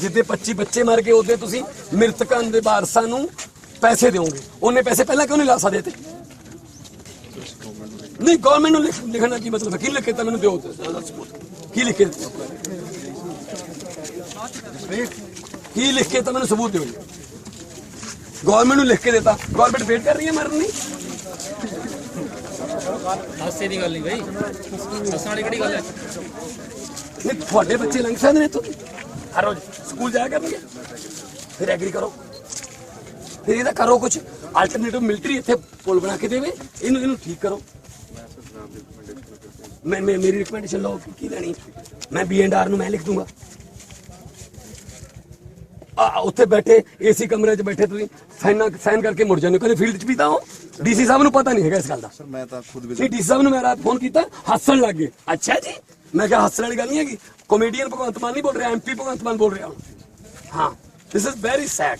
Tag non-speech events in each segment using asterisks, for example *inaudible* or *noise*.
ਜਿੱਦੇ 25 ਬੱਚੇ ਮਰ ਗਏ ਉਹਦੇ ਤੁਸੀਂ ਮ੍ਰਿਤਕਾਂ ਦੇ ਵਾਰਸਾਂ ਨੂੰ ਪੈਸੇ ਦਿਓਗੇ। ਉਹਨੇ ਪੈਸੇ ਪਹਿਲਾਂ ਕਿਉਂ ਨਹੀਂ ਲਾ ਸਕਦੇ ਤੇ? ਨਹੀਂ ਗਵਰਨਮੈਂਟ ਨੂੰ ਲਿਖ- ਲਿਖਣਾ ਕੀ ਮਤਲਬ ਹੈ? ਕੀ ਲਿਖੇ ਤਾਂ ਮੈਨੂੰ ਦਿਓ ਤੇ? ਸਾਰਾ ਸਬੂਤ। ਕੀ ਲਿਖੇ ਕੀ ਲਿਖ ਕੇ ਤਾਂ ਮੈਨੂੰ ਸਬੂਤ ਦਿਓ ਗਵਰਨਮੈਂਟ ਨੂੰ ਲਿਖ ਕੇ ਦਿੱਤਾ। ਗਵਰਨਮੈਂਟ ਵੇਟ ਕਰ ਰਹੀ ਹੈ ਮਰਨ ਦੀ ਹਾਸੇ ਦੀ ਗੱਲ ਨਹੀਂ ਬਈ। ਹੱਸਣ ਵਾਲੀ ਕਿਹੜੀ ਗੱਲ ਹੈ? ਨਹੀਂ ਤੁਹਾਡੇ ਬੱਚੇ ਲੰਘ ਸਕਦੇ ਨੇ ਇੱਥੋਂ? ਦੀ? ਹਰ ਰੋਜ਼ ਸਕੂਲ ਜਾਇਆ ਕਰਨਗੇ ਫਿਰ ਐਗਰੀ ਕਰੋ। ਫਿਰ ਇਹਦਾ ਕਰੋ ਕੁਝ ਆਲਟਰਨੇਟਿਵ ਮਿਲਟਰੀ ਇੱਥੇ ਪੁਲ ਬਣਾ ਕੇ ਦੇਵੇ। ਇਹਨੂੰ ਇਹਨੂੰ ਠੀਕ ਕਰੋ। ਮੈਂ ਮੈਂ ਮੇਰੀ ਰਿਕਮੈਂਡੇਸ਼ਨ ਲਓ ਕਿ ਕੀ ਲੈਣੀ। ਮੈਂ ਬੀ ਐਂਡ ਆਰ ਨੂੰ ਮੈਂ ਲਿਖ ਦੂੰਗਾ। ਆ ਉੱਥੇ ਬੈਠੇ ਏਸੀ ਕਮਰੇ 'ਚ ਬੈਠੇ ਤੁਸੀਂ। ਸਾਈਨ ਸਾਈਨ ਕਰਕੇ ਮੁੜ ਜਾਂਦੇ। ਕਦੇ ਫੀਲਡ 'ਚ ਵੀ ਤਾਂ ਹੋ? ਡੀਸੀ ਸਾਹਿਬ ਨੂੰ ਪਤਾ ਨਹੀਂ ਹੈਗਾ ਇਸ ਗੱਲ ਦਾ। ਸਰ ਮੈਂ ਤਾਂ ਖੁਦ ਵੀ ਨਹੀਂ ਡੀ ਸਾਹਿਬ ਨੂੰ ਮੈਂ ਰਾਤ ਫੋਨ ਕੀਤਾ। ਹੱਸਣ ਲੱਗ ਗਏ। ਅੱਛਾ ਜੀ। ਮੈਂ ਕਿਹਾ ਹੱਸਣ ਵਾਲੀ ਗੱਲ ਨਹੀਂ ਹੈਗੀ। ਕਮੇਡੀਅਨ ਭਗਵੰਤ ਮਾਨ ਨਹੀਂ ਬੋਲ ਰਿਹਾ ਐਮਪੀ ਭਗਵੰਤ ਮਾਨ ਬੋਲ ਰਿਹਾ ਹਾਂ this is very sad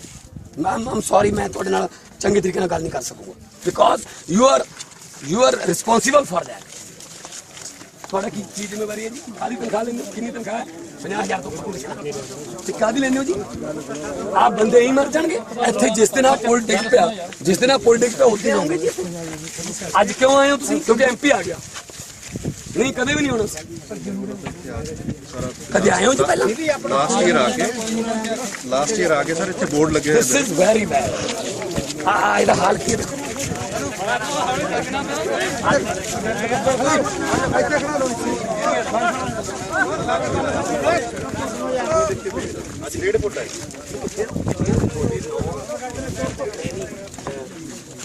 ma'am I'm sorry ਮੈਂ ਤੁਹਾਡੇ ਨਾਲ ਚੰਗੇ ਤਰੀਕੇ ਨਾਲ ਗੱਲ ਨਹੀਂ ਕਰ ਸਕੂੰਗਾ because you are you are responsible for that ਤੁਹਾਡਾ ਕੀ ਚੀਜ਼ ਜ਼ਿੰਮੇਵਾਰੀ ਹੈ ਜੀ ਖਾਲੀ ਤਨਖਾਹ ਲੈਂਦੇ ਹੋ? ਕਿੰਨੀ ਤਨਖਾਹ ਹੈ 50000 ਤੋਂ ਉੱਪਰ ਮਿਲਣਾ ਤੇ ਕਾਦੀ ਲੈਂਦੇ ਹੋ ਜੀ ਆਪ ਬੰਦੇ ਹੀ ਮਰ ਜਾਣਗੇ ਇੱਥੇ ਜਿਸ ਦਿਨ ਆਹ ਪੋਲ ਪਿਆ ਜਿਸ ਦਿਨ ਆਹ ਪੋਲ ਪਿਆ ਉੱਥੇ ਆਉਂਗੇ ਜੀ ਅੱਜ ਕਿਉਂ ਆਏ ਹੋ ਤੁਸੀਂ ਕਿਉਂਕਿ ਐਮਪੀ ਆ ਗਿਆ ਨਹੀਂ ਕਦੇ ਵੀ ਨਹੀਂ ਹੋਣਾ ਸੀ ਕਦੇ ਆਏ ਹੋ ਜੀ ਪਹਿਲਾਂ? ਲਾਸਟ ਈਅਰ ਆ ਕੇ। ਲਾਸਟ ਈਅਰ ਆ ਕੇ ਸਰ ਇੱਥੇ ਬੋਰਡ ਲੱਗੇ ਹੋਏ ਦਿਸ ਇਜ਼ ਵੈਰੀ ਬੈਡ ਆ ਇਹਦਾ ਹਾਲ ਕੀ ਹੈ? ਦੇਖੋ। ਅੱਜ ਫੁੱਟ ਹੈ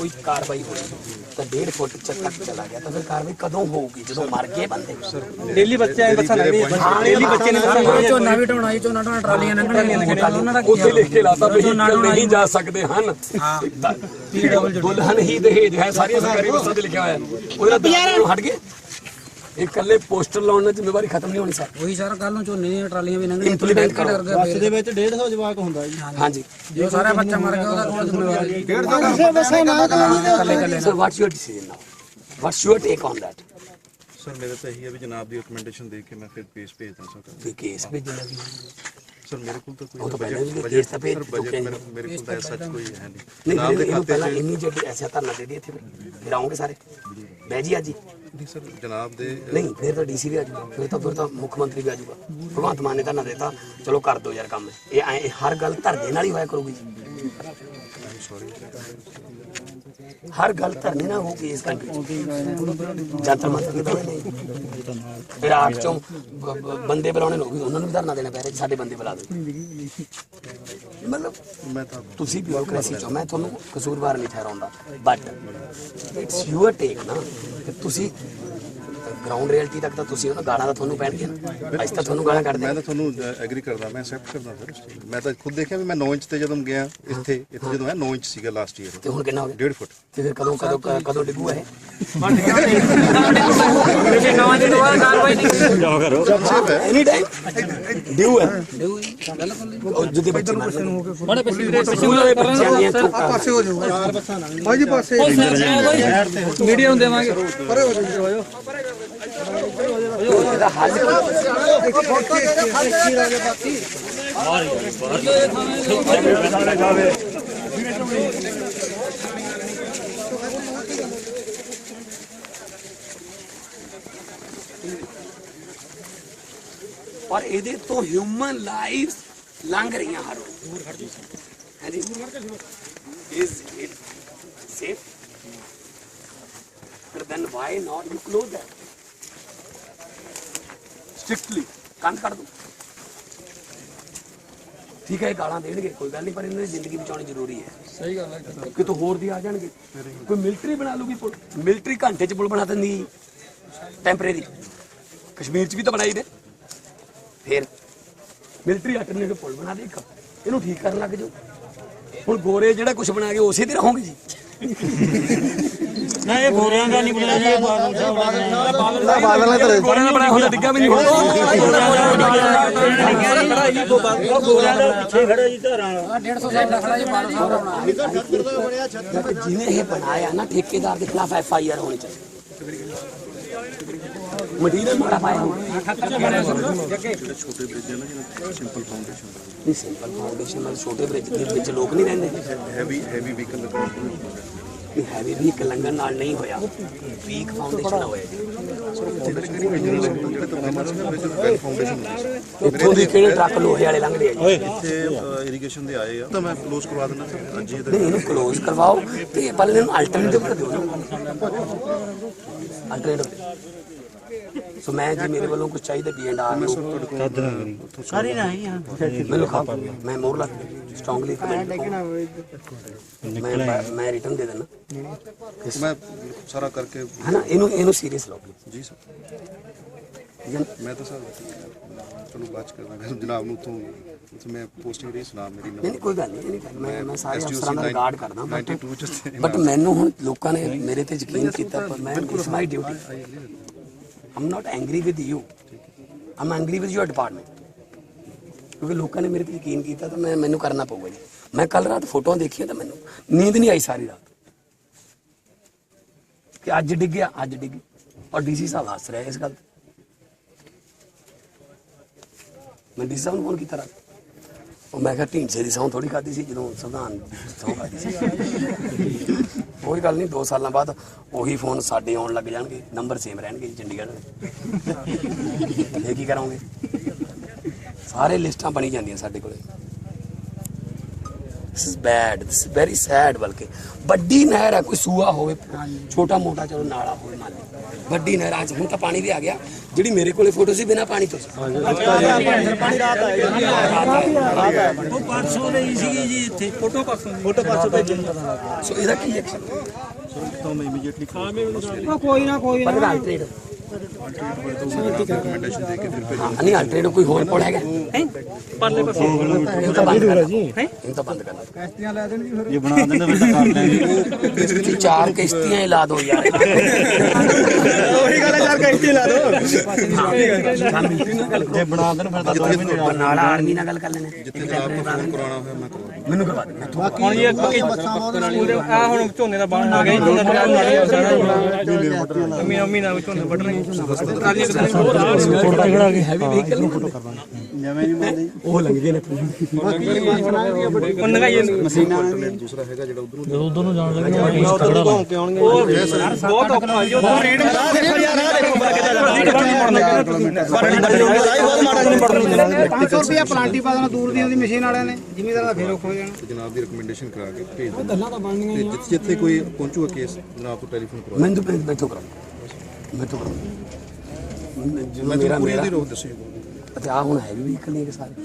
ਕੋਈ ਕਾਰਵਾਈ ਹੋਈ ਤਾਂ 1.5 ਫੁੱਟ ਤੱਕ ਚਲਾ ਗਿਆ ਤਾਂ ਫਿਰ ਕਾਰਵਾਈ ਕਦੋਂ ਹੋਊਗੀ? ਜਦੋਂ ਮਰ ਗਏ ਬੰਦੇ? ਡੇਲੀ ਬੱਚੇ ਆਏ ਬੱਸਾਂ ਲੱਗਦੀ ਡੇਲੀ ਬੱਚੇ ਨੇ ਝੋਨਾ ਵੀ ਢੋਣਾ ਜੀ ਝੋਨਾ ਢੋਣਾ ਟਰਾਲੀਆਂ ਲੰਘਣੀਆਂ ਉਹਨਾਂ ਦਾ ਕੀ ਉੱਥੇ ਲਿਖ ਕੇ ਲਾਤਾ ਵਹੀਕਲ ਨਹੀਂ ਜਾ। ਸਕਦੇ ਹਨ। ਦੁਲਹਨ ਹੀ ਦਹੇਜ ਹੈ ਸਾਰੀਆਂ ਸਰਕਾਰੀ ਬੱਸਾਂ ਤੇ ਲਿਖਿਆ ਹੋਇਆ। ਉਹਦੇ ਹਟ ਗਏ। ਇਹ ਇਕੱਲੇ ਪੋਸਟਰ ਲਾਉਣ ਨਾਲ ਜ਼ਿੰਮੇਵਾਰੀ ਖਤਮ ਨਹੀਂ ਹੋਣੀ ਸਰ। ਉਹੀ ਸਾਰਾ ਕੱਲ ਨੂੰ ਝੋਨੇ ਦੀਆਂ ਟਰਾਲੀਆਂ ਵੀ ਲੰਘਣੀਆਂ Implement ਕਰੋ। ਡਰ ਗਿਆ ਬੱਸ ਦੇ ਵਿੱਚ 150 ਜਵਾਕ ਹੁੰਦਾ ਜੀ। ਹਾਂਜੀ। ਜੋ ਸਾਰਾ ਬੱਚਾ ਮਰ ਗਿਆ ਉਹਦਾ ਕੌਣ ਜ਼ਿੰਮੇਵਾਰੀ sir what's your decision now what's your take on that sir ਮੇਰੇ ਤਾਂ ਇਹੀ ਹੈ ਵੀ ਜਨਾਬ ਦੀ ਰეკਮੈਂਡੇਸ਼ਨ ਦੇ ਕੇ ਮੈਂ ਫਿਰ ਪੇਸ਼ ਭੇਜਦਾ ਸਰ। ਫਿਰ ਕੇਸ ਭੇਜਣਾ ਵੀ ਸਰ ਮੇਰੇ ਕੋਲ ਤਾਂ ਉਹ ਤਾਂ ਕੋਈ ਪਹਿਲਾਂ ਵੀ ਬਜਟ ਕੇਸ ਤਾਂ ਭੇਜ ਸਰ ਚੁੱਕੇ ਬਜਟ ਨੇ। ਮੇਰੇ ਕੋਲ ਤਾਂ ਐਸਾ ਕੋਈ ਹੈ ਨਹੀਂ। ਜਨਾਬ ਦੇ ਖਾਤੇ ਪਹਿਲਾਂ 'ਚ ਇਮੀਡੀਏਟਲੀ ਐਸਾ ਧਰਨਾ ਦੇ ਦੇ ਇੱਥੇ ਫਿਰ। ਫਿਰ ਆਉਂਗੇ ਸਾਰੇ। ਬਹਿ ਜੀ ਅੱਜ ਹੀ। ਨਹੀਂ ਸਰ। ਜਨਾਬ ਦੇ ਨਹੀਂ ਫਿਰ ਤਾਂ ਡੀਸੀ ਵੀ ਆ ਜਾਊਗਾ। ਫਿਰ ਤਾਂ ਫਿਰ ਤਾਂ ਮੁੱਖ ਮੰਤਰੀ ਵੀ ਆ ਜਾਊਗਾ। ਭਗਵੰਤ ਮਾਨ ਨੇ ਧਰਨਾ ਦਿੱਤਾ। ਚਲੋ ਕਰ ਦੋ ਯਾਰ ਕੰਮ। ਇਹ ਐਂ- ਇਹ ਹਰ ਗੱਲ ਧਰਨੇ ਨਾਲ ਹੀ ਹੋਇਆ ਕਰੂਗੀ ਹਰ ਗੱਲ ਧਰਨੇ ਨਾਲ ਹੋਊਗੀ ਇਸ ਕੰਟਰੀ ਚ। ਜੰਤਰ ਮੰਤਰ ਨਹੀਂ ਬਣੇ ਨਹੀਂ ਇਰਾਕ ਚੋਂ ਬ- ਬ- ਬੰਦੇ ਬੁਲਾਉਣੇ ਲੋਕ ਉਹਨਾਂ ਨੂੰ ਵੀ ਧਰਨਾ ਦੇਣਾ ਪੈ ਰਿਹਾ ਸਾਡੇ ਬੰਦੇ ਬੁਲਾ ਦਿਓ। ਮਤਲਬ ਮੈਂ ਤਾਂ ਤੁਸੀਂ ਬਿਊਰੋਕ੍ਰੇਸੀ ਚੋਂ ਮੈਂ ਤੁਹਾਨੂੰ ਕਸੂਰਵਾਰ ਨਹੀਂ ਠਹਿਰਾਉਂਦਾ ਬਟ ਇਟਸ ਯੂਅਰ ਟੇਕ ਨਾ ਕਿ ਤੁਸੀਂ ਗਰਾਊਂਡ ਰਿਐਲਿਟੀ ਤੱਕ ਤਾਂ ਤੁਸੀਂ ਉਹਨਾਂ ਗਾਲਾਂ ਦਾ ਤੁਹਾਨੂੰ ਪੈਣਗੇ ਨਾ ਅੱਜ ਤਾਂ ਤੁਹਾਨੂੰ ਗਾਲਾਂ ਕੱਢਦੇ ਮੈਂ ਤਾਂ ਤੁਹਾਨੂੰ ਐਗਰੀ ਕਰਦਾ ਮੈਂ ਐਕਸੈਪਟ ਕਰਦਾ ਸਰ। ਮੈਂ ਤਾਂ ਖੁਦ ਦੇਖਿਆ ਵੀ ਮੈਂ 9 ਇੰਚ ਤੇ ਜਦੋਂ ਗਿਆ ਇੱਥੇ ਇੱਥੇ ਜਦੋਂ ਮੈਂ 9 ਇੰਚ ਸੀਗਾ ਲਾਸਟ ਈਅਰ ਤੇ ਹੁਣ ਕਿੰਨਾ ਹੋ ਗਿਆ? 1.5 ਫੁੱਟ। ਤੇ ਫਿਰ ਕਦੋਂ ਕਦੋਂ ਕਦੋਂ ਡਿੱਗੂ ਇਹ? ਨਵਾਂ ਦੀ ਦੁਬਾਰਾ ਕਾਰਵਾਈ ਨਹੀਂ ਐਨੀ ਟਾਈਮ ਡਿਊ ਹੈ ਉਹ ਜਿਹਦੇ ਬੱਚੇ ਮਰਦੇ ਨੇ ਬੜੇ ਪਿਛਲੇ ਸਕੂਲਾਂ ਦੇ ਬੱਚਿਆਂ ਦੀਆਂ ਚੁੱਕਾਂ ਪਾਸੇ। ਹੋ ਜਾਊਗਾ ਚਾਰ ਬੱਸਾਂ ਲੰਘ ਭਾਜੀ ਪਾਸੇ ਮੀਡੀਆ ਨੂੰ ਦੇਵਾਂਗੇ। ਪਰੇ ਹੋ ਜਾਊਗਾ ਇਹਦਾ ਹੱਲ ਪਰ ਇਹਦੇ ਤੋਂ ਹਿਊਮਨ ਲਾਈਫ ਲੰਘ ਰਹੀਆਂ ਹਰ ਰੋਜ਼ ਹਾਂਜੀ is it safe then why not you close that? Strictly. ਕੰਨ ਕਰ ਦੋ। ਠੀਕ ਹੈ ਗਾਲਾਂ ਦੇਣਗੇ ਕੋਈ ਗੱਲ ਨਹੀਂ ਪਰ ਇਹਨਾਂ ਦੀ ਜ਼ਿੰਦਗੀ ਬਚਾਉਣੀ ਜ਼ਰੂਰੀ ਹੈ। ਸਹੀ ਗੱਲ ਹੈ ਕਿਤੋਂ ਹੋਰ ਦੀ ਆ ਜਾਣਗੇ? ਕੋਈ ਮਿਲਟਰੀ ਬਣਾ ਲੂਗੀ ਮਿਲਟਰੀ ਘੰਟੇ ਚ ਪੁਲ ਬਣਾ ਦਿੰਦੀ। ਟੈਂਪਰੇਰੀ ਕਸ਼ਮੀਰ ਚ ਵੀ ਤਾਂ ਬਣਾਈ ਦੇ। ਫਿਰ। ਮਿਲਟਰੀ ਆਲਟਰਨੇਟਿਵ ਪੁਲ ਬਣਾ ਦੇ ਇੱਕ। ਇਹਨੂੰ ਠੀਕ ਕਰਨ ਲੱਗ ਜਾਓ। ਹੁਣ ਗੋਰੇ ਜਿਹੜਾ ਕੁਝ ਬਣਾ ਕੇ ਉਸੇ ਤੇ ਰਹੋਗੇ ਜੀ। ਨਾ ਇਹ ਗੋਰਿਆਂ ਦਾ ਨਹੀਂ ਬੁਲਾਇਆ ਜੀ ਇਹ ਬਾਦਲ ਸਾਹਿਬ ਬਾਦਲ ਨੇ ਗੋਰੇ ਦਾ ਬਣਾਇਆ ਹੁੰਦਾ ਡਿੱਗਾ ਵੀ ਨਹੀਂ ਹੋਣਾ। ਗੋਰਿਆਂ ਦਾ ਪਿੱਛੇ ਖੜਾ ਜੀ ਧਾਰਾਂ 150 ਸਾਲ ਦਾ ਖੜਾ ਜੀ ਬਾਦਲ ਸਾਹਿਬ ਆਉਣਾ ਜਿਹਨੇ ਇਹ ਬਣਾਇਆ ਨਾ ਠੇਕੇਦਾਰ ਦੇ ਖਿਲਾਫ ਐਫ ਆਈ ਆਰ ਹੋਣੀ ਚਾਹੀਦੀ। ਮਟੀਰੀਅਲ ਮਾੜਾ ਪਾਇਆ। ਜਿਹੜੇ ਛੋਟੇ ਬ੍ਰਿਜ ਹੈ ਨਾ ਜਿਹਨਾਂ ਸਿੰਪਲ ਫਾਊਂਡੇਸ਼ਨ ਨਹੀਂ ਸਿੰਪਲ ਫਾਊਂਡੇਸ਼ਨ ਨਾਲ ਛੋਟੇ ਬ੍ਰਿਜ ਦੇ ਵਿੱਚ ਲੋਕ ਨਹੀਂ ਰਹਿੰਦੇ। ਹੈਵੀ ਹੈਵੀ ਵਹੀਕਲ ਇਹ ਹੈਵੀ ਵੀ ਇੱਕ ਲੰਗਰ ਨਾਲ ਨਹੀਂ ਹੋਇਆ। ਵੀਕ ਫਾਊਂਡੇਸ਼ਨ ਨਾਲ ਹੋਇਆ ਜੀ। ਉੱਥੋਂ ਦੀ ਕਿਹੜੇ ਟਰੱਕ ਲੋਹੇ ਵਾਲੇ ਲੰਘਦੇ ਆ ਜੀ? ਇੱਥੇ ਇਰੀਗੇਸ਼ਨ ਦੇ ਆਏ ਆ। ਤਾਂ ਮੈਂ ਕਲੋਜ਼ ਕਰਵਾ ਦਿੰਦਾ ਅੱਜ ਹੀ ਨਹੀਂ ਇਹਨੂੰ ਕਲੋਜ਼ ਕਰਵਾਓ ਤੇ ਪਹਿਲੇ ਇਹਨੂੰ ਅਲਟਰਨੇਟਿਵ ਦਿਓ ਅਲਟਰਨੇਟਿਵ ਸੋ ਮੈਂ ਜੀ ਮੇਰੇ ਵੱਲੋਂ ਕੁਝ ਚਾਹੀਦਾ ਬੀ ਐਂਡ ਆਰ ਨੂੰ ਸਾਰੀ ਨਹੀਂ ਆ। ਮੈਨੂੰ ਖਾ ਮੈਂ ਮੋਰ ਲੱਗ ਸਟਰੋਂਗਲੀ ਕਮੈਂਟ ਮੈਂ ਮੈਂ ਰਿਟਰਨ ਦੇ ਦੇਣਾ ਮੈਂ ਸਾਰਾ ਕਰਕੇ ਹੈ ਨਾ ਇਹਨੂੰ ਇਹਨੂੰ ਸੀਰੀਅਸ ਲਓ। ਜੀ ਸਰ। ਹੈ? ਮੈਂ ਤਾਂ ਸਰ ਤੁਹਾਨੂੰ ਬਾਅਦ ਕਰਦਾ। ਫਿਰ ਜਨਾਬ ਨੂੰ ਉੱਥੋਂ ਉੱਥੇ ਮੈਂ ਪੋਸਟਿੰਗ ਰਹੀ ਸੁਨਾਮ ਮੇਰੀ ਨਹੀਂ ਨਹੀਂ ਕੋਈ ਗੱਲ ਨਹੀਂ। ਮੈਂ ਮੈਂ ਸਾਰੇ ਅਫਸਰਾਂ ਦਾ ਰਿਗਾਰਡ ਕਰਦਾ ਬਟ 92 ਚ ਸੀ। ਬਟ ਮੈਨੂੰ ਹੁਣ ਲੋਕਾਂ ਨੇ ਮੇਰੇ ਤੇ ਯਕੀਨ ਕੀਤਾ ਪਰ ਮੈਂ it's my duty I'm not angry with you I'm angry with your department ਕਿਉਂਕਿ ਲੋਕਾਂ ਨੇ ਮੇਰੇ ਤੇ ਯਕੀਨ ਕੀਤਾ ਤਾਂ ਮੈਂ ਮੈਨੂੰ ਕਰਨਾ ਪਊਗਾ ਜੀ। ਮੈਂ ਕੱਲ ਰਾਤ ਫੋਟੋਆਂ ਦੇਖੀਆਂ ਤਾਂ ਮੈਨੂੰ ਨੀਂਦ ਨਹੀਂ ਆਈ ਸਾਰੀ ਰਾਤ। ਕਿ ਅੱਜ ਡਿੱਗਿਆ ਅੱਜ ਡਿੱਗ ਔਰ ਡੀਸੀ ਸਾਹਿਬ ਹੱਸ ਰਿਹਾ ਇਸ ਗੱਲ ਤੇ। ਮੈਂ ਡੀਸੀ ਸਾਹਿਬ ਨੂੰ ਫੋਨ ਕੀਤਾ ਰਾਤ। ਉਹ ਮੈਂ ਕਿਹਾ ਢੀਂਡਸੇ ਦੀ ਸੌਂ ਥੋੜੀ ਖਾਦੀ ਸੀ, ਜਦੋਂ ਸੰਵਿਧਾਨ ਸਹੁੰ ਖਾਦੀ ਸੀ। ਕੋਈ ਗੱਲ ਨਹੀਂ 2 ਸਾਲਾਂ ਬਾਅਦ ਉਹੀ ਫੋਨ ਸਾਡੇ ਆਉਣ ਲੱਗ ਜਾਣਗੇ ਨੰਬਰ ਸੇਮ ਰਹਿਣਗੇ ਜੀ ਚੰਡੀਗੜ੍ਹ ਦੇ। *laughs* ਇਹ ਕੀ ਕਰੋਗੇ? ਸਾਰੇ ਲਿਸਟਾਂ ਬਣੀ ਜਾਂਦੀਆਂ ਸਾਡੇ ਕੋਲੇ। This is bad this is very sad ਬਲਕਿ ਵੱਡੀ ਨਹਿਰ ਹੈ ਕੋਈ ਸੂਆ ਹੋਵੇ ਛੋਟਾ ਮੋਟਾ ਚਲੋ ਨਾਲਾ ਹੋਵੇ ਮੰਨ ਲਓ ਵੱਡੀ ਨਹਿਰ ਅੱਜ ਹੁਣ ਤਾਂ ਪਾਣੀ ਵੀ ਆ ਗਿਆ ਜਿਹੜੀ ਮੇਰੇ ਕੋਲੇ ਫੋਟੋ ਸੀ ਬਿਨਾ ਪਾਣੀ ਤੋਂ ਸੀ ਉਹ ਪਰਸੋਂ ਲਈ ਸੀਗੀ ਜੀ ਇੱਥੇ ਫੋਟੋ ਪਰਸੋਂ ਫੋਟੋ ਪਰਸੋਂ ਭੇਜਣ ਸੋ ਇਹਦਾ ਕੀ ਐਕਸ਼ਨ ਤਾਂ ਮੈਂ ਇਮੀਡੀਏਟਲੀ ਕੋਈ ਨਾ ਕੋਈ ਪਰ ਅਲਟਰੇਟ ਰეკਮੈਂਡੇਸ਼ਨ ਦੇ ਕੇ ਫਿਰ ਭੇਜ ਹਾਂ ਨਹੀਂ ਅਲਟਰੇਟ ਕੋਈ ਹੋਰ ਕੋਲ ਹੈਗਾ? ਪਰਲੇ ਪਾਸੇ। ਇਹ ਤਾਂ ਬੰਦ ਕਰਨਾ ਇਹ ਤਾਂ ਬੰਦ ਕਰਨਾ ਕਿਸ਼ਤੀਆਂ ਲੈ ਦੇਣਗੇ ਫਿਰ। ਇਹ ਬਣਾ ਦਿੰਦੇ ਫਿਰ ਤਾਂ ਕਰ ਲੈਣਗੇ। ਤੁਸੀਂ ਚਾਰ ਕਿਸ਼ਤੀਆਂ ਹੀ ਲਾ ਦਿਓ ਯਾਰ। ਉਹੀ ਗੱਲ ਹੈ ਯਾਰ ਕਿਸ਼ਤੀ ਲਾ ਦੋ। ਜੇ ਬਣਾ ਦੇਣ ਫਿਰ ਤਾਂ ਦੋ ਮਹੀਨੇ ਬਰਨਾਲਾ ਆਰਮੀ ਨਾਲ ਗੱਲ ਕਰ ਲੈਣੇ ਜਿੱਥੇ ਜਨਾਬ ਨੂੰ ਫੋਨ ਕਰਾਉਣਾ ਹੋਇਆ ਮੈਂ ਕਰਵਾ ਮੈਨੂੰ ਕਰਵਾ ਦੇ ਹੁਣ ਇਹ ਬਾਕੀ ਆ ਹੁਣ ਝੋਨੇ ਦਾ ਬਾਣ ਆ ਗਿਆ ਜੀ ਝੋਨਾ ਤਿਆਰ ਹੋ ਗਿਆ ਸਾਰਾ ਮੀਨਾ ਮੀਨਾ ਵਿੱਚ ਝੋਨੇ ਵੱਢ ਰਹੇ ਆ ਫੋਟੋ ਖੜਾ ਕੇ ਹੈਵੀ ਵਹੀਕਲ ਨੂੰ ਫੋਟੋ ਕਰਵਾਉਣਾ ਉਹ ਲੱਗ ਗਏ ਨੇ ਉਹ ਨਗਾਈ ਦੂਸਰਾ ਹੈਗਾ ਜਿਹੜਾ ਉਧਰੋਂ ਘੁੰਮ ਕੇ ਆਉਣਗੇ ਉਹ ਬਹੁਤ ਔਖਾ ਜੀ ਉਹ ਰੇਡ ਦੇਖੋ ਯਾਰ ਆ ਦੇਖੋ ਬੜਾ ਕਿੱਦਾਂ ਬਹੁਤ ਮਾੜਾ ਨਹੀਂ ਪੜਨੀ 500 ਰੁਪਿਆ ਪਲਾਂਟੀ ਪਾ ਦੇਣਾ ਦੂਰ ਦੀ ਉਹਦੀ ਮਸ਼ੀਨ ਵਾਲਿਆਂ ਨੇ ਜ਼ਿਮੀਦਾਰ ਦਾ ਫੇਰ ਔਖ ਜਾਣਾ ਜਨਾਬ ਦੀ ਰეკਮੈਂਡੇਸ਼ਨ ਕਰਾ ਕੇ ਭੇਜ ਦਿੰਦਾ ਗੱਲਾਂ ਤਾਂ ਬਣਨੀਆਂ ਹੀ ਜਿੱਥੇ ਜਿੱਥੇ ਕੋਈ ਪਹੁੰਚੂਗਾ ਕੇਸ ਜਨਾਬ ਤੋਂ ਟੈਲੀਫੋਨ ਕਰਵਾ ਮੈਨੂੰ ਤਾਂ ਮੈਥੋਂ ਕਰਾਓ ਮੈਥੋਂ ਕਰਾਓ ਜਦੋਂ ਮੈਂ ਮੇਰਾ ਤੁਹਾਨੂੰ ਪੂਰੀ ਮੇਰਾ ਦੀ ਰੋਕ ਦੱਸੀ ਅਤੇ ਆ ਹੁਣ ਹੈਵੀ ਵਹੀਕਲ ਨੇ ਸਾਰੇ।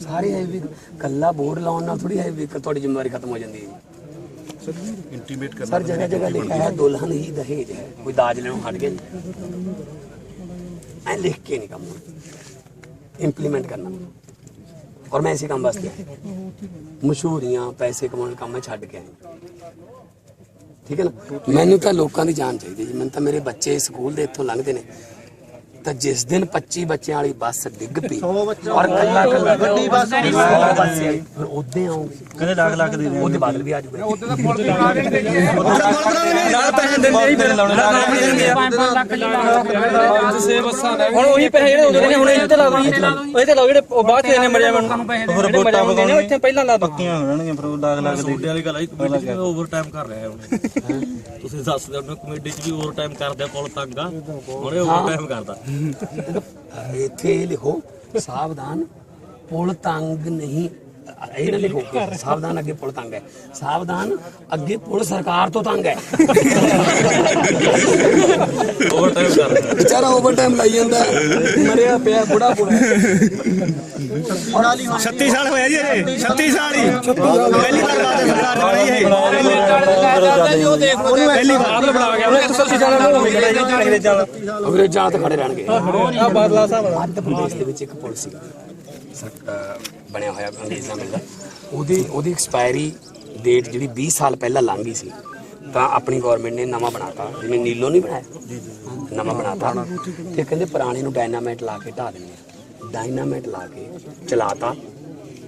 ਸਾਰੇ ਹੈਵੀ ਕੱਲਾ ਬੋਰਡ ਲਾਉਣ ਨਾਲ ਥੋੜੀ ਹੈਵੀ ਵਹੀਕਲ ਤੁਹਾਡੀ ਜ਼ਿੰਮੇਵਾਰੀ ਖਤਮ ਹੋ ਜਾਂਦੀ ਹੈ ਸਰ ਇੰਟੀਮੇਟ ਕਰਨਾ ਸਰ ਜਗ੍ਹਾ ਜਗ੍ਹਾ ਲਿਖਿਆ ਹੈ ਦੁਲਹਨ ਹੀ ਦਹੇਜ ਹੈ। ਕੋਈ ਦਾਜ ਲੈਣੋਂ ਹਟ ਗਿਆ। ਐ ਲਿਖ ਕੇ ਨਹੀਂ ਕੰਮ ਇੰਪਲੀਮੈਂਟ ਕਰਨਾ। ਔਰ ਮੈਂ ਇਸੇ ਕੰਮ ਵਾਸਤੇ ਆਇਆ। ਮਸ਼ਹੂਰੀਆਂ, ਪੈਸੇ ਕਮਾਉਣ ਦਾ ਕੰਮ ਮੈਂ ਛੱਡ ਕੇ ਆਇਆ। ਠੀਕ ਹੈ ਨਾ? ਮੈਨੂੰ ਤਾਂ ਲੋਕਾਂ ਦੀ ਜਾਨ ਚਾਹੀਦੀ ਜੀ। ਮੈਨੂੰ ਤਾਂ ਮੇਰੇ ਬੱਚੇ ਸਕੂਲ ਦੇ ਇੱਥੋਂ ਲੰਘਦੇ ਨੇ। ਤਾਂ ਜਿਸ ਦਿਨ 25 ਬੱਚਿਆਂ ਵਾਲੀ ਬੱਸ ਡਿੱਗ ਪਈ ਔਰ ਕੱਲਾ ਕੱਲਾ ਵੱਡੀ ਬੱਸ ਵਾਲੀ ਫਿਰ ਉਹਦੇ ਆਉਂਗੇ ਕਹਿੰਦੇ ਲੱਖ ਲੱਖ ਦੇ ਉਹਦੇ ਬਾਦਲ ਵੀ ਆ ਜੂਗੇ ਨਾਲ ਪੈਸੇ ਦਿੰਦੇ ਹੀ ਫਿਰ ਲਾਉਣੇ ਨਾਲ ਦਿੰਦੇ ਆ ਹੁਣ ਉਹੀ ਪੈਸੇ ਜਿਹੜੇ ਉਦੋਂ ਦੇ ਹੁਣ ਤੇ ਲਾ ਦੋ ਇਹ ਤੇ ਲਾਓ ਜਿਹੜੇ ਉਹ ਬਾਅਦ ਚ ਦੇਣੇ ਮਰਿਆ ਮੈਨੂੰ। ਨੂੰ ਦੇਣੇ ਉਹ ਇੱਥੇ ਪਹਿਲਾਂ ਲਾ ਦੋ। ਪੱਕੀਆਂ ਹੋ ਜਾਣਗੀਆਂ ਫਿਰ ਉਹ ਲੱਖ ਲੱਖ ਦੇ ਵਾਲੀ ਗੱਲ ਆਈ ਕਮੇਟੀ ਚ ਓਵਰ ਟਾਈਮ ਕਰ ਰਿਹਾ ਉਹਨੇ ਤੁਸੀਂ ਦੱਸਦੇ ਹੋ ਕਮੇਟੀ ਚ ਵੀ ਓਵਰ ਟਾਈਮ ਕਰਦੇ ਆ, ਪੁਲ ਤੰਗ ਆ ਉਹਨੇ ਓਵਰ ਟਾਈਮ ਕਰਦਾ ਇੱਥੇ ਇਹ ਲਿਖੋ ਸਾਵਧਾਨ ਪੁਲ ਤੰਗ ਨਹੀਂ ਇਹ ਨਾ ਲਿਖੋ ਕਿ ਸਾਵਧਾਨ ਅੱਗੇ ਪੁਲ ਤੰਗ ਹੈ। ਸਾਵਧਾਨ ਅੱਗੇ ਪੁਲ ਸਰਕਾਰ ਤੋਂ ਤੰਗ ਹੈ। ਓਵਰ ਟਾਈਮ ਕਰਦਾ ਵਿਚਾਰਾ ਓਵਰ ਟਾਈਮ ਲਾਈ ਜਾਂਦਾ। ਮਰਿਆ ਪਿਆ ਬੁੜਾ ਬੁੜਾ 36 ਸਾਲ ਹੋਇਆ ਜੀ ਇਹ। 36 ਸਾਲ ਹੀ। ਪਹਿਲੀ ਵਾਰ ਬਾਤ ਸਰਕਾਰ ਨੇ ਬਣਾਈ ਇਹ। ਪਹਿਲੀ ਵਾਰ। ਬਣਾ ਗਿਆ ਉਹਨੇ 180 ਸਾਲ ਹੋ ਜੀ ਅੰਗਰੇਜ਼ਾਂ ਦਾ ਅੰਗਰੇਜ਼ਾਂ ਤੇ ਖੜੇ ਰਹਿਣਗੇ। ਆ ਬਾਦਲਾ ਸਾਹਿਬ ਮੱਧ ਪ੍ਰਦੇਸ਼ ਦੇ ਵਿੱਚ ਇੱਕ ਪੁਲ ਸੀ ਬਣਿਆ ਹੋਇਆ ਅੰਗਰੇਜ਼ਾਂ ਮਿਲਦਾ ਉਹਦੀ ਉਹਦੀ ਐਕਸਪਾਇਰੀ ਡੇਟ ਜਿਹੜੀ 20 ਸਾਲ ਪਹਿਲਾਂ ਲੰਘ ਗਈ ਸੀ। ਤਾਂ ਆਪਣੀ ਗਵਰਨਮੈਂਟ ਨੇ ਨਵਾਂ ਬਣਾਤਾ। ਜਿਵੇਂ ਨੀਲੋ ਨਹੀਂ ਬਣਾਇਆ? ਨਵਾਂ ਬਣਾਤਾ। ਤੇ ਕਹਿੰਦੇ ਪੁਰਾਣੇ ਨੂੰ ਡਾਇਨਾਮਾਈਟ ਲਾ ਕੇ ਢਾ ਦਿੰਦੇ ਡਾਇਨਾਮਾਈਟ ਲਾ ਕੇ ਚਲਾਤਾ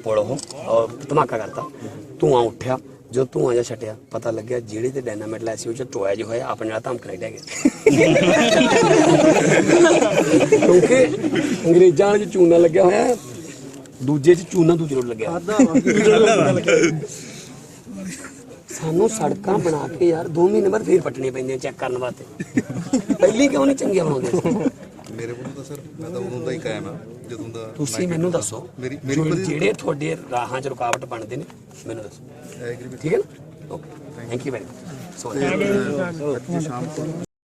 ਪੁਲ ਉਹ ਔਰ ਧਮਾਕਾ ਕਰਤਾ। ਧੂਆਂ ਉੱਠਿਆ। ਜੋ ਧੂਆਂ ਜਿਹਾ ਛਟਿਆ ਪਤਾ ਲੱਗਿਆ ਜਿਹੜੇ ਤੇ ਡਾਇਨਾਮਾਈਟ ਲਾਇਆ ਸੀ ਉਹ ਚ ਟੋਇਆ ਜਿਹਾ ਹੋਇਆ ਆਪਣੇ ਨਾਲ ਧਮਕਣਾ ਹੀ ਲੈ ਗਿਆ *laughs* ਕਿਉਂਕਿ ਅੰਗਰੇਜ਼ਾਂ ਵਾਲੇ ਚ ਚੂਨਾ ਲੱਗਿਆ ਹੋਇਆ। ਦੂਜੇ ਚ ਚੂਨਾ ਦੂਜੇ ਨੂੰ ਲੱਗਿਆ। ਸਾਨੂੰ ਸੜਕਾਂ ਬਣਾ ਕੇ ਯਾਰ 2 ਮਹੀਨੇ ਬਾਅਦ ਫੇਰ ਪੱਟਣੀਆਂ ਪੈਂਦੀਆਂ ਚੈੱਕ ਕਰਨ ਵਾਸਤੇ। ਪਹਿਲੀ ਕਿਉਂ ਨਹੀਂ ਚੰਗੀਆਂ ਬਣਾਉਂਦੇ? ਮੇਰੇ ਕੋਲ ਤਾਂ ਸਰ ਮੈਂ ਤਾਂ ਉਦੋਂ ਦਾ ਹੀ ਕਾਇਮ ਆ ਜਦੋਂ ਦਾ ਤੁਸੀਂ ਮੈਨੂੰ ਦੱਸੋ ਮੇਰੀ ਮੇਰੀ ਜੋ- ਜਿਹੜੇ ਤੁਹਾਡੇ ਰਾਹਾਂ 'ਚ ਰੁਕਾਵਟ ਬਣਦੇ ਨੇ ਮੈਨੂੰ ਦੱਸੋ। ਠੀਕ ਹੈ ਨਾ? Okay thank you very much so ਅੱਜ ਸ਼ਾਮ ਤੋਂ